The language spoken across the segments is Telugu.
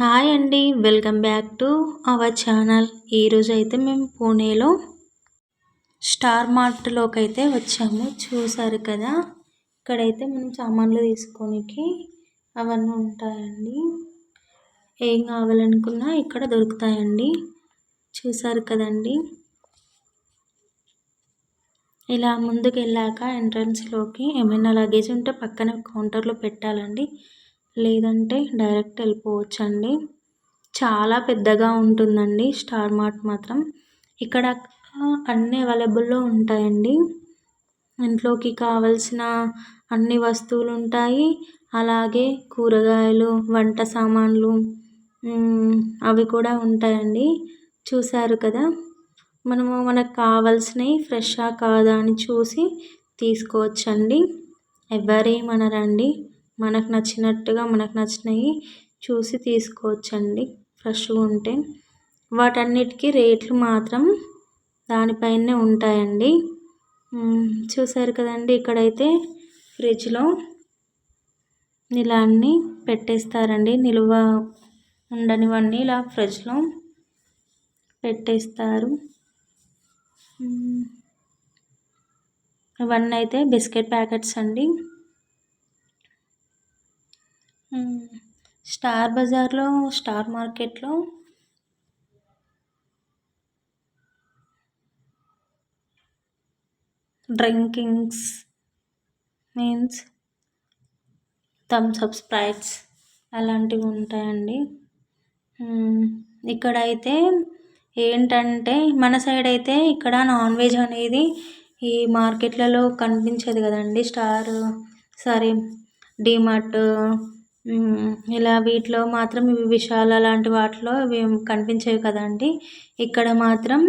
హాయ్ అండి welcome back to our channel. ఈరోజు అయితే మేము పూణేలో స్టార్ మార్ట్లోకి అయితే వచ్చాము. చూసారు కదా ఇక్కడైతే మనం సామాన్లు తీసుకోనికి అవన్నీ ఉంటాయండి. ఏం కావాలనుకున్నా ఇక్కడ దొరుకుతాయండి. చూసారు కదండి. ఇలా ముందుకు వెళ్ళాక ఎంట్రన్స్లోకి ఏమైనా లగేజ్ ఉంటే పక్కన కౌంటర్లో పెట్టాలండి. లేదంటే డైరెక్ట్ వెళ్ళిపోవచ్చండి. చాలా పెద్దగా ఉంటుందండి స్టార్ మార్ట్ మాత్రం. ఇక్కడ అన్నీ అవైలబుల్లో ఉంటాయండి. ఇంట్లోకి కావలసిన అన్ని వస్తువులు ఉంటాయి. అలాగే కూరగాయలు వంట సామాన్లు అవి కూడా ఉంటాయండి. చూశారు కదా? మనము మనకు కావాల్సినవి ఫ్రెషా కాదా అని చూసి తీసుకోవచ్చండి. ఎవరేమనరండి? మనకు నచ్చినట్టుగా మనకు నచ్చినవి చూసి తీసుకోవచ్చండి. ఫ్రెష్గా ఉంటే. వాటన్నిటికీ రేట్లు మాత్రం దానిపైనే ఉంటాయండి. చూసారు కదండి ఇక్కడైతే ఫ్రిడ్జ్లో ఇలా అన్నీ పెట్టేస్తారండి. నిల్వ ఉండనివన్నీ ఇలా ఫ్రిడ్జ్లో పెట్టేస్తారు. ఇవన్నీ అయితే బిస్కెట్ ప్యాకెట్స్ అండి. స్టార్ బజార్లో స్టార్ మార్కెట్లో drinkings means Thums Up sprites అలాంటివి ఉంటాయండి. ఇక్కడైతే ఏంటంటే మన సైడ్ అయితే ఇక్కడ నాన్ వెజ్ అనేది ఈ మార్కెట్లలో కనిపించదు కదండి. స్టార్ సారీ డీమార్ట్ ఇలా వీటిలో మాత్రం ఇవి విశాల లాంటి వాటిలో ఇవి కనిపించేవి కదండి. ఇక్కడ మాత్రం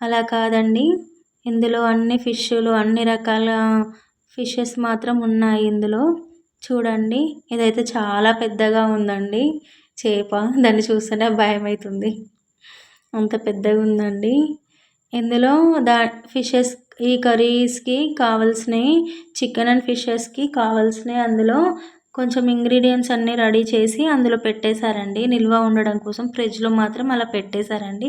అలా కాదండి. ఇందులో అన్ని ఫిష్లు అన్ని రకాల ఫిషెస్ మాత్రం ఉన్నాయి ఇందులో. చూడండి ఇదైతే చాలా పెద్దగా ఉందండి. చేప దాన్ని చూస్తేనే భయం అవుతుంది అంత పెద్దగా ఉందండి. ఇందులో దా ఫిషెస్ ఈ కర్రీస్కి కావాల్సినవి చికెన్ అండ్ ఫిషెస్కి కావాల్సినవి అందులో కొంచెం ఇంగ్రీడియంట్స్ అన్నీ రెడీ చేసి అందులో పెట్టేశారండి. నిల్వ ఉండడం కోసం ఫ్రిడ్జ్లో మాత్రం అలా పెట్టేశారండి.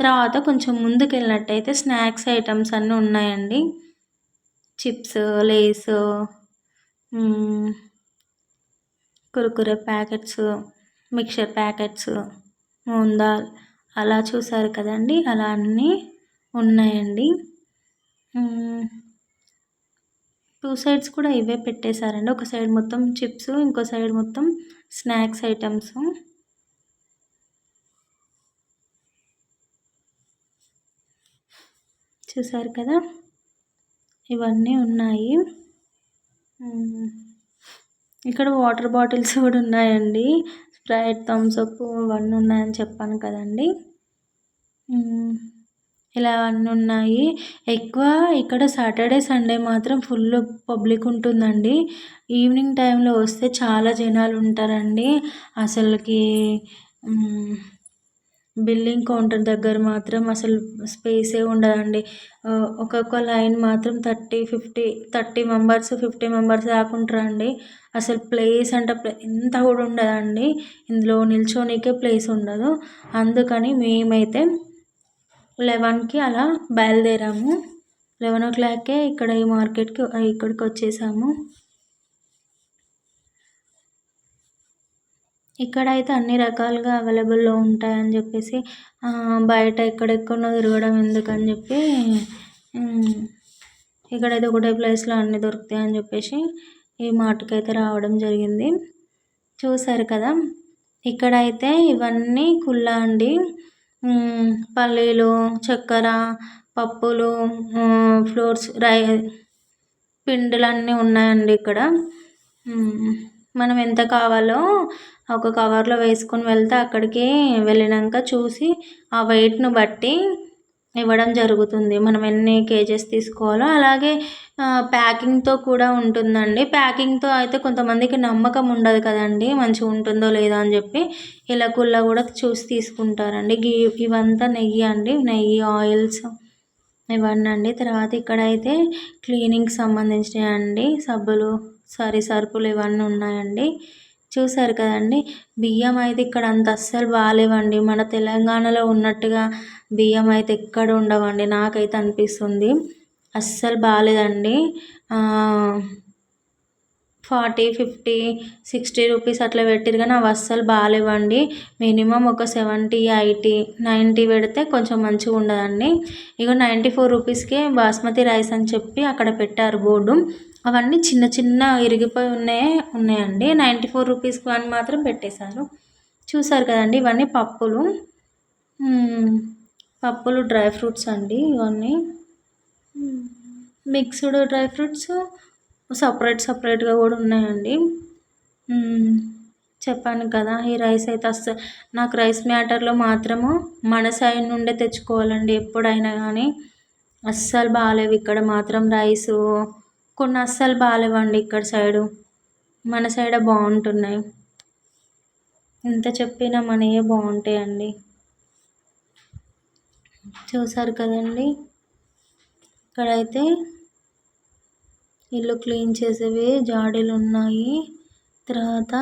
తర్వాత కొంచెం ముందుకు వెళ్ళినట్టయితే స్నాక్స్ ఐటమ్స్ అన్నీ ఉన్నాయండి. Chips Lays Kurkure packets mixture packets మూందాల్ అలా చూసారు కదండి. అలా అన్నీ ఉన్నాయండి. టూ సైడ్స్ కూడా ఇవే పెట్టేశారండి. ఒక సైడ్ మొత్తం చిప్స్ ఇంకో సైడ్ మొత్తం స్నాక్స్ ఐటమ్స్. చూసారు కదా? ఇవన్నీ ఉన్నాయి. ఇక్కడ వాటర్ బాటిల్స్ కూడా ఉన్నాయండి. స్ప్రైట్ థమ్స్అప్ ఇవన్నీ ఉన్నాయని చెప్పాను కదండి. ఇలా అన్నీ ఉన్నాయి. ఎక్కువ ఇక్కడ సాటర్డే సండే మాత్రం ఫుల్ పబ్లిక్ ఉంటుందండి. ఈవినింగ్ టైంలో వస్తే చాలా జనాలు ఉంటారండి. అసలుకి బిల్లింగ్ కౌంటర్ దగ్గర మాత్రం అసలు స్పేసే ఉండదండి. ఒక్కొక్క లైన్ మాత్రం thirty fifty thirty members fifty members దాకా ఉంటారండి. అసలు ప్లేస్ అంటే ఎంత కూడా ఉండదండి. ఇందులో నిల్చోనికే ప్లేస్ ఉండదు. అందుకని మేమైతే లెవెన్కి అలా బయలుదేరాము. లెవెన్ ఓ క్లాక్కే ఇక్కడ ఈ మార్కెట్కి ఇక్కడికి వచ్చేసాము. ఇక్కడ అయితే అన్ని రకాలుగా అవైలబుల్లో ఉంటాయని చెప్పేసి బయట ఎక్కడెక్కడో తిరగడం ఎందుకని చెప్పి ఇక్కడైతే ఒకటే ప్లేస్లో అన్నీ దొరుకుతాయి అని చెప్పేసి ఈ మార్ట్కి అయితే రావడం జరిగింది. చూసారు కదా ఇక్కడైతే ఇవన్నీ కుల్లా అండి. పల్లీలు చక్కెర పప్పులు ఫ్రూట్స్ రై పిండిలన్నీ ఉన్నాయండి ఇక్కడ. మనం ఎంత కావాలో ఒక కవర్లో వేసుకొని వెళ్తే అక్కడికి వెళ్ళినాక చూసి ఆ వెయిట్ను బట్టి ఇవ్వడం జరుగుతుంది. మనం ఎన్ని కేజెస్ తీసుకోవాలో అలాగే ప్యాకింగ్తో కూడా ఉంటుందండి. ప్యాకింగ్తో అయితే కొంతమందికి నమ్మకం ఉండదు కదండి. మంచిగా ఉంటుందో లేదో అని చెప్పి ఇలా కుళ్ళ కూడా చూసి తీసుకుంటారండి. గీ ఇవంతా నెయ్యి అండి. నెయ్యి ఆయిల్స్ ఇవన్నీ అండి. తర్వాత ఇక్కడైతే క్లీనింగ్కి సంబంధించినవి అండి. సబ్బులు సారీ సరుకులు ఇవన్నీ ఉన్నాయండి. చూసారు కదండి. బియ్యం అయితే ఇక్కడ అంత అస్సలు బాగాలేవండి మన తెలంగాణలో ఉన్నట్టుగా బియ్యం అయితే ఎక్కడ ఉండవండి. నాకైతే అనిపిస్తుంది. అస్సలు బాగాలేదండి ఫార్టీ ఫిఫ్టీ సిక్స్టీ రూపీస్ అట్లా పెట్టిరు కానీ అవి అస్సలు బాగాలేవండి మినిమం ఒక సెవెంటీ ఎయిటీ నైంటీ పెడితే కొంచెం మంచిగా ఉండదండి. ఇక నైంటీ ఫోర్ రూపీస్కే బాస్మతి రైస్ అని చెప్పి అక్కడ పెట్టారు బోర్డు. అవన్నీ చిన్న చిన్న ఇరిగిపోయి ఉన్నాయి ఉన్నాయండి. నైంటీ ఫోర్ రూపీస్కి అని మాత్రం పెట్టేశారు చూసారు కదండి ఇవన్నీ పప్పులు. పప్పులు డ్రై ఫ్రూట్స్ అండి ఇవన్నీ. మిక్స్డ్ డ్రై ఫ్రూట్స్ సపరేట్ సపరేట్గా కూడా ఉన్నాయండి. చెప్పాను కదా ఈ రైస్ అయితే అస్సలు నాకు రైస్ మ్యాటర్లో మాత్రము మన సైడ్ నుండే తెచ్చుకోవాలండి ఎప్పుడైనా కానీ. అస్సలు బాగాలేవు ఇక్కడ మాత్రం రైసు కొన్ని అస్సలు బాగాలేవండి ఇక్కడ సైడు. మన సైడే బాగుంటున్నాయి. ఎంత చెప్పినా మనయే బాగుంటాయండి. చూసారు కదండి? ఇక్కడైతే ఇల్లు క్లీన్ చేసేవి జాడీలు ఉన్నాయి. తర్వాత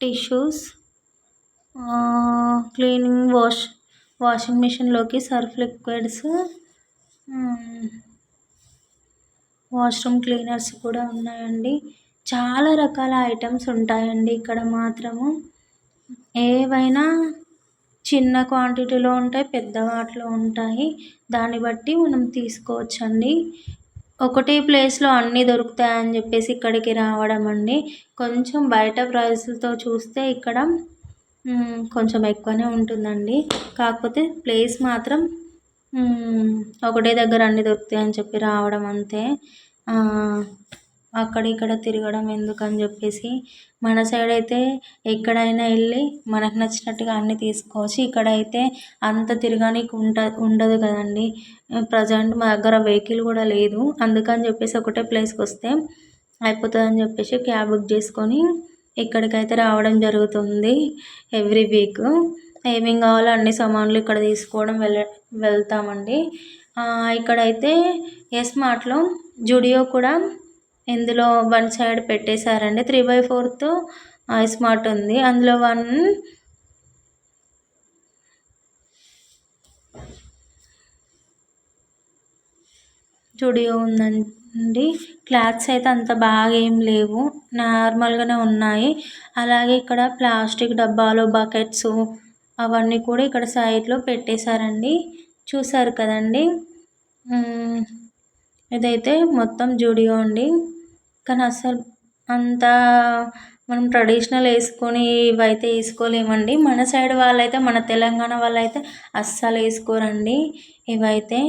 టిష్యూస్ క్లీనింగ్ వాష్ వాషింగ్ మిషన్లోకి సర్ఫ్ లిక్విడ్స్ వాష్రూమ్ క్లీనర్స్ కూడా ఉన్నాయండి. చాలా రకాల ఐటమ్స్ ఉంటాయండి ఇక్కడ మాత్రము. ఏవైనా చిన్న క్వాంటిటీలో ఉంటాయి పెద్ద వాటిలో ఉంటాయి. దాన్ని బట్టి మనం తీసుకోవచ్చండి. ఒకటే ప్లేస్లో అన్నీ దొరుకుతాయని చెప్పేసి ఇక్కడికి రావడం అండి. కొంచెం బయట ప్రైస్లతో చూస్తే ఇక్కడ కొంచెం ఎక్కువనే ఉంటుందండి. కాకపోతే ప్లేస్ మాత్రం ఒకటే దగ్గర అన్నీ దొరుకుతాయని చెప్పి రావడం అంతే. అక్కడ ఇక్కడ తిరగడం ఎందుకని చెప్పేసి మన సైడ్ అయితే ఎక్కడైనా వెళ్ళి మనకు నచ్చినట్టుగా అన్నీ తీసుకోవచ్చు. ఇక్కడైతే అంత తిరగడానికి ఉంట ఉండదు కదండి. ప్రజెంట్ మా దగ్గర వెహికల్ కూడా లేదు. అందుకని చెప్పేసి ఒకటే ప్లేస్కి వస్తే అయిపోతుందని చెప్పేసి క్యాబ్ బుక్ చేసుకొని ఇక్కడికైతే రావడం జరుగుతుంది ఎవ్రీ వీక్. ఏమేం కావాలో అన్ని సామాన్లు ఇక్కడ తీసుకోవడం వెళ్ళ వెళ్తామండి. ఇక్కడైతే ఎస్ మార్ట్లో జుడియో కూడా ఇందులో వన్ సైడ్ పెట్టేశారండి. త్రీ బై ఫోర్త్ స్మార్ట్ ఉంది. అందులో వన్ జుడియో ఉందండి. క్లాత్స్ అయితే అంత బాగా ఏం లేవు. నార్మల్గానే ఉన్నాయి. అలాగే ఇక్కడ ప్లాస్టిక్ డబ్బాలు బకెట్స్ అవన్నీ కూడా ఇక్కడ సైడ్లో పెట్టేశారండి. చూసారు కదండి? ఇదైతే మొత్తం జూడియో అండి. కానీ అసలు అంత మనం ట్రెడిషనల్ వేసుకొని ఇవైతే వేసుకోలేమండి. మన సైడ్ వాళ్ళైతే మన తెలంగాణ వాళ్ళైతే అస్సలు వేసుకోరండి. ఇవైతే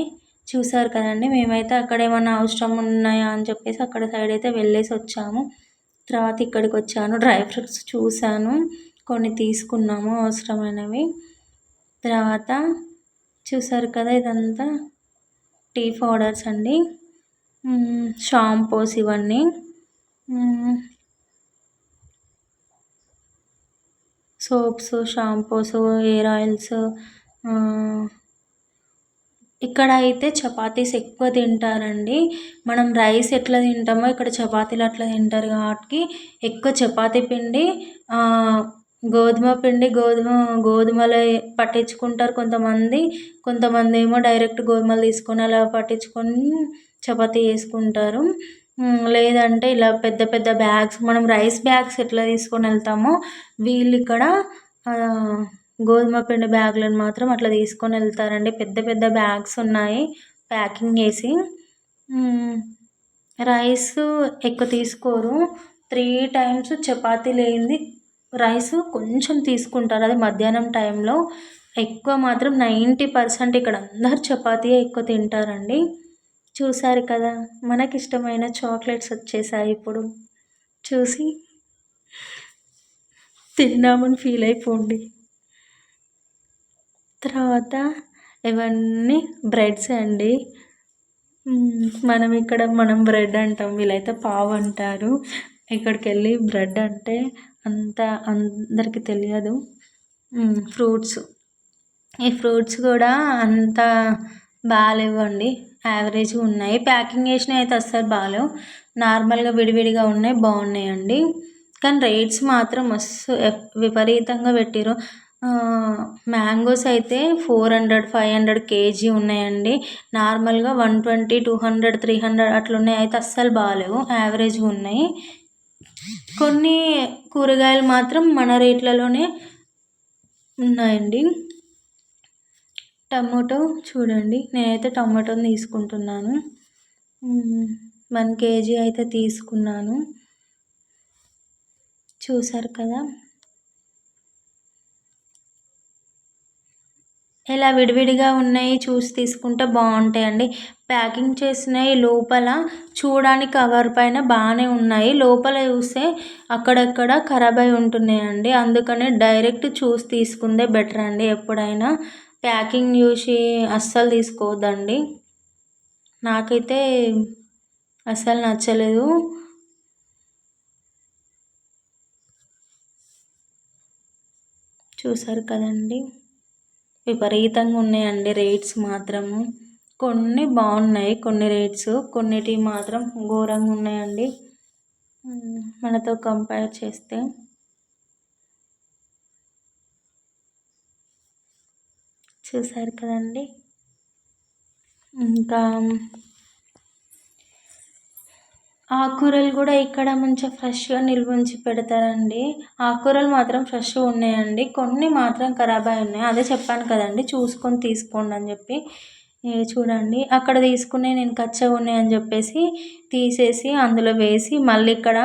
చూసారు కదండి? మేమైతే అక్కడ ఏమన్నా అవసరం ఉన్నాయా అని చెప్పేసి అక్కడ సైడ్ అయితే వెళ్ళేసి వచ్చాము. తర్వాత ఇక్కడికి వచ్చాను. డ్రై ఫ్రూట్స్ చూశాను. కొన్ని తీసుకున్నాము అవసరమైనవి. తర్వాత చూసారు కదా ఇదంతా టీ పౌడర్స్ అండి. షాంపూస్ ఇవన్నీ. సోప్స్ షాంపూస్ హెయిర్ ఆయిల్స్ ఇక్కడ అయితే చపాతీస్ ఎక్కువ తింటారండి. మనం రైస్ ఎట్లా తింటామో ఇక్కడ చపాతీలు అట్లా తింటారు కాబట్టి ఎక్కువ చపాతీ పిండి గోధుమ పిండి గోధుమ గోధుమలు పట్టించుకుంటారు కొంతమంది. కొంతమంది ఏమో డైరెక్ట్ గోధుమలు తీసుకొని అలా పట్టించుకొని చపాతీ చేసుకుంటారు. లేదంటే ఇలా పెద్ద పెద్ద బ్యాగ్స్ మనం రైస్ బ్యాగ్స్ ఎట్లా తీసుకొని వెళ్తామో వీళ్ళు ఇక్కడ గోధుమ పిండి బ్యాగులను మాత్రం అట్లా తీసుకొని వెళ్తారండి. పెద్ద పెద్ద బ్యాగ్స్ ఉన్నాయి ప్యాకింగ్ చేసి. రైస్ ఎక్కువ తీసుకోరు. త్రీ టైమ్స్ చపాతీ లేనిది రైస్ కొంచెం తీసుకుంటారు. అది మధ్యాహ్నం టైంలో ఎక్కువ మాత్రం నైంటీ పర్సెంట్ ఇక్కడ అందరు చపాతీయే ఎక్కువ తింటారండి. చూసారు కదా మనకి ఇష్టమైన చాక్లెట్స్ వచ్చేసాయి ఇప్పుడు. చూసి తిన్నామని ఫీల్ అయిపోండి. తర్వాత ఇవన్నీ బ్రెడ్స్ అండి. మనం ఇక్కడ మనం బ్రెడ్ అంటాం వీళ్ళైతే పావు అంటారు. ఇక్కడికి వెళ్ళి బ్రెడ్ అంటే అంత అందరికీ తెలియదు. ఫ్రూట్స్. ఈ ఫ్రూట్స్ కూడా అంత బాగాలేవండి. యావరేజ్గా ఉన్నాయి. ప్యాకింగ్ చేసినవి అయితే అస్సలు బాగాలేవు. నార్మల్గా విడివిడిగా ఉన్నాయి. బాగున్నాయండి. కానీ రేట్స్ మాత్రం మస్తు విపరీతంగా పెట్టిర్రు. మ్యాంగోస్ అయితే four hundred five hundred kg ఉన్నాయండి. నార్మల్గా one twenty two hundred three hundred అట్లున్నాయి. అయితే అస్సలు బాగాలేవు. యావరేజ్గా ఉన్నాయి. కొన్ని కూరగాయలు మాత్రం మన రేట్లలోనే ఉన్నాయండి. టమాటో చూడండి నేనైతే టమాటోని తీసుకుంటున్నాను. వన్ కేజీ అయితే తీసుకున్నాను. చూసారు కదా? ఇలా విడివిడిగా ఉన్నాయి చూసి తీసుకుంటే బాగుంటాయండి. ప్యాకింగ్ చేసినవి లోపల. చూడడానికి కవర్ పైన బాగానే ఉన్నాయి. లోపల చూస్తే అక్కడక్కడ ఖరాబ్ అయి ఉంటున్నాయండి. అందుకనే డైరెక్ట్ చూసి తీసుకుందే బెటర్ అండి. ఎప్పుడైనా ప్యాకింగ్ చూసి అస్సలు తీసుకోవద్దండి. నాకైతే అస్సలు నచ్చలేదు. చూసారు కదండి? విపరీతంగా ఉన్నాయండి రేట్స్ మాత్రము. కొన్ని బాగున్నాయి కొన్ని రేట్స్ కొన్నిటివి మాత్రం ఘోరంగా ఉన్నాయండి. మనతో కంపేర్ చేస్తే. చూసారు కదండి. ఇంకా ఆకుకూరలు కూడా ఇక్కడ మంచిగా ఫ్రెష్గా నిల్వ ఉంచి పెడతారండి. ఆకుకూరలు మాత్రం ఫ్రెష్గా ఉన్నాయండి. కొన్ని మాత్రం ఖరాబ్ అయి ఉన్నాయి. అదే చెప్పాను కదండి చూసుకొని తీసుకోండి అని చెప్పి. చూడండి. అక్కడ తీసుకునే నేను కచ్చగా ఉన్నాయని చెప్పేసి తీసేసి అందులో వేసి మళ్ళీ ఇక్కడ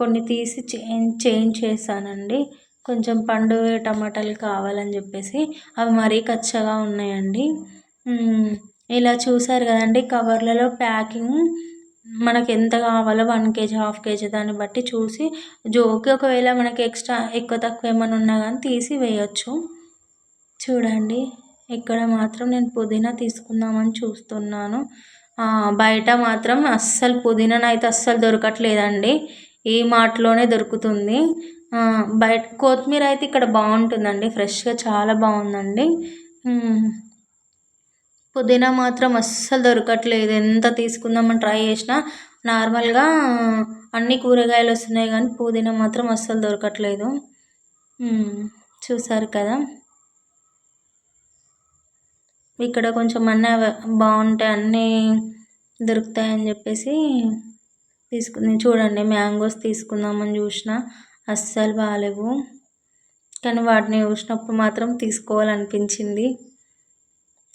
కొన్ని తీసి చేంజ్ చేంజ్ చేశానండి. కొంచెం పండు టమాటాలు కావాలని చెప్పేసి అవి మరీ కచ్చగా ఉన్నాయండి. ఇలా చూసారు కదండి. కవర్లలో ప్యాకింగ్ మనకి ఎంత కావాలో వన్ కేజీ హాఫ్ కేజీ దాన్ని బట్టి చూసి జోకి ఒకవేళ మనకి ఎక్స్ట్రా ఎక్కువ తక్కువ ఏమైనా ఉన్నా కానీ తీసి వేయచ్చు. చూడండి. ఇక్కడ మాత్రం నేను పుదీనా తీసుకుందామని చూస్తున్నాను. బయట మాత్రం అస్సలు పుదీనాను అయితే అస్సలు దొరకట్లేదండి. ఈ మార్ట్లోనే దొరుకుతుంది. బయట కొత్తిమీర అయితే ఇక్కడ బాగుంటుందండి. ఫ్రెష్గా చాలా బాగుందండి. పుదీనా మాత్రం అస్సలు దొరకట్లేదు. ఎంత తీసుకుందామని ట్రై చేసినా నార్మల్గా అన్ని కూరగాయలు వస్తున్నాయి కానీ పుదీనా మాత్రం అస్సలు దొరకట్లేదు. చూసారు కదా? ఇక్కడ కొంచెం అన్నీ బాగుంటాయి అన్నీ దొరుకుతాయని చెప్పేసి తీసుకుని చూడండి మ్యాంగోస్ తీసుకుందామని చూసిన. అస్సలు బాగాలేవు కానీ వాటిని చూసినప్పుడు మాత్రం తీసుకోవాలనిపించింది.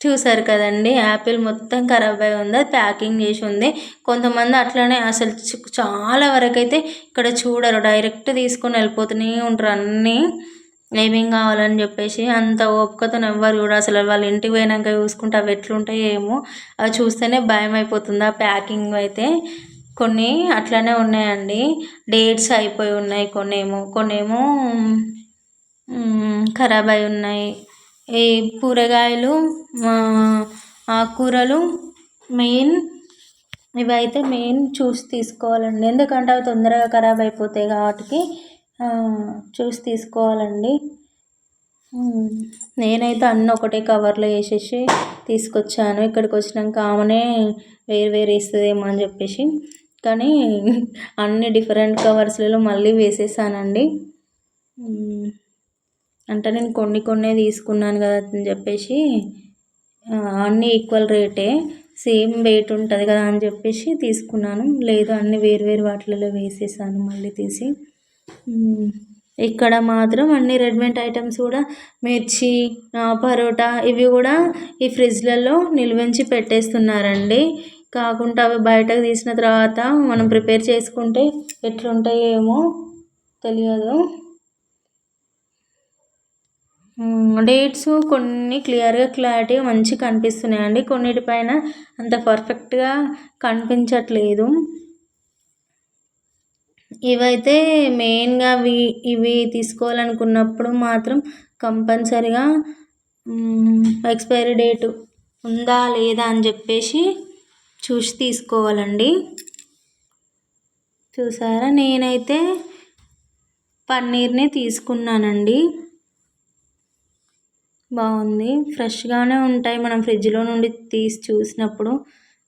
చూసారు కదండి యాపిల్ మొత్తం ఖరాబ్ అయి ఉంది. అది ప్యాకింగ్ చేసి ఉంది. కొంతమంది అట్లనే అసలు చాలా వరకు అయితే ఇక్కడ చూడరు. డైరెక్ట్ తీసుకొని వెళ్ళిపోతూనే ఉంటారు అన్నీ. ఏమేం కావాలని చెప్పేసి అంత ఓపికతో ఎవ్వరు కూడా అసలు వాళ్ళ ఇంటికి పోయినాక చూసుకుంటే అవి ఎట్లుంటాయో ఏమో. అవి చూస్తేనే భయం అయిపోతుంది. ఆ ప్యాకింగ్ అయితే కొన్ని అట్లనే ఉన్నాయండి. డేట్స్ అయిపోయి ఉన్నాయి కొన్ని ఏమో కొన్ని ఏమో ఖరాబ్ అయి ఉన్నాయి. ఈ కూరగాయలు ఆకుకూరలు మెయిన్ ఇవైతే మెయిన్ చూసి తీసుకోవాలండి. ఎందుకంటే అవి తొందరగా ఖరాబ్ అయిపోతాయి కాబట్టి చూసి తీసుకోవాలండి. నేనైతే అన్నీ ఒకటే కవర్లో వేసేసి తీసుకొచ్చాను. ఇక్కడికి వచ్చినాక ఆమెనే వేరు వేరు వేస్తుందేమో అని చెప్పేసి. కానీ అన్ని డిఫరెంట్ కవర్స్లలో మళ్ళీ వేసేసానండి. అంటే నేను కొన్ని కొన్నే తీసుకున్నాను కదా అని చెప్పేసి అన్నీ ఈక్వల్ రేటే సేమ్ వెయిట్ ఉంటుంది కదా అని చెప్పేసి తీసుకున్నాను. లేదు అన్ని వేరు వేరు వాటిలలో వేసేసాను మళ్ళీ తీసి. ఇక్కడ మాత్రం అన్ని రెడీమేడ్ ఐటమ్స్ కూడా మిర్చి పరోటా ఇవి కూడా ఈ ఫ్రిడ్జ్లలో నిల్వించి పెట్టేస్తున్నారండి. కాకుండా అవి బయటకు తీసిన తర్వాత మనం ప్రిపేర్ చేసుకుంటే ఎట్లుంటాయేమో తెలియదు. డేట్స్ కొన్ని క్లియర్గా క్లారిటీగా మంచిగా కనిపిస్తున్నాయండి. కొన్నిటిపైన అంత పర్ఫెక్ట్గా కనిపించట్లేదు. ఇవైతే మెయిన్గా అవి ఇవి తీసుకోవాలనుకున్నప్పుడు మాత్రం కంపల్సరిగా ఎక్స్పైరీ డేటు ఉందా లేదా అని చెప్పేసి చూసి తీసుకోవాలండి. చూసారా? నేనైతే పన్నీర్ని తీసుకున్నానండి. బాగుంది. ఫ్రెష్గానే ఉంటాయి మనం ఫ్రిడ్జ్లో నుండి తీసి చూసినప్పుడు.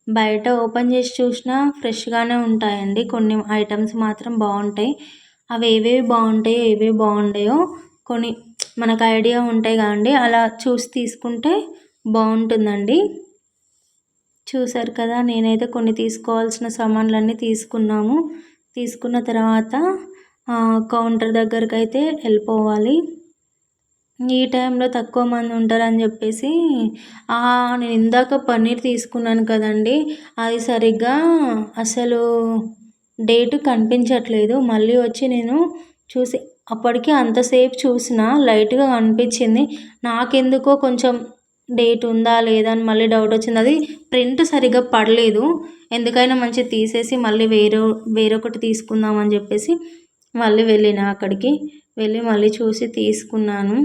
బయట ఓపెన్ చేసి చూసినా ఫ్రెష్గానే ఉంటాయండి. కొన్ని ఐటమ్స్ మాత్రం బాగుంటాయి. అవి ఏవేవి బాగుంటాయో ఏవేవి బాగుంటాయో కొన్ని మనకు ఐడియా ఉంటాయి కాండి అలా చూసి తీసుకుంటే బాగుంటుందండి. చూసారు కదా నేనైతే కొన్ని తీసుకోవాల్సిన సామాన్లన్నీ తీసుకున్నాము. తీసుకున్న తర్వాత కౌంటర్ దగ్గరకైతే వెళ్ళిపోవాలి. ఈ టైంలో తక్కువ మంది ఉంటారని చెప్పేసి నేను ఇందాక పన్నీర్ తీసుకున్నాను కదండి అది సరిగ్గా అసలు డేట్ కనిపించట్లేదు. మళ్ళీ వచ్చి నేను చూసి అప్పటికి అంతసేపు చూసిన లైట్గా కనిపించింది. నాకెందుకో కొంచెం డేట్ ఉందా లేదా అని మళ్ళీ డౌట్ వచ్చింది. అది ప్రింట్ సరిగ్గా పడలేదు. ఎందుకైనా మంచి తీసేసి మళ్ళీ వేరే వేరొకటి తీసుకుందాం అని చెప్పేసి మళ్ళీ వెళ్ళిన అక్కడికి. వెళ్ళి మళ్ళీ చూసి తీసుకున్నాను.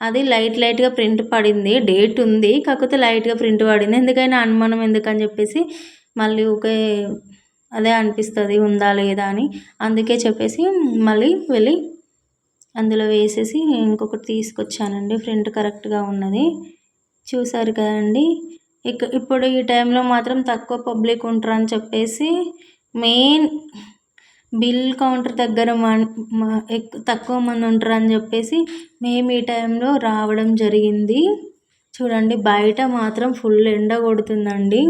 అది లైట్ లైట్గా ప్రింట్ పడింది డేట్ ఉంది కాకపోతే లైట్గా ప్రింట్ పడింది. ఎందుకైనా అనుమానం ఎందుకని చెప్పేసి మళ్ళీ ఊకే అదే అనిపిస్తుంది ఉందా లేదా అని. అందుకే చెప్పేసి మళ్ళీ వెళ్ళి అందులో వేసేసి ఇంకొకటి తీసుకొచ్చానండి ప్రింట్ కరెక్ట్గా ఉన్నది. చూసారు కదండి. ఇక ఇప్పుడు ఈ టైంలో మాత్రం తక్కువ పబ్లిక్ ఉంటారని చెప్పేసి మెయిన్ బిల్ కౌంటర్ దగ్గర తక్కువ మంది ఉంటారని చెప్పేసి మేము ఈ టైంలో రావడం జరిగింది. చూడండి బయట మాత్రం ఫుల్ ఎండ కొడుతుందండి.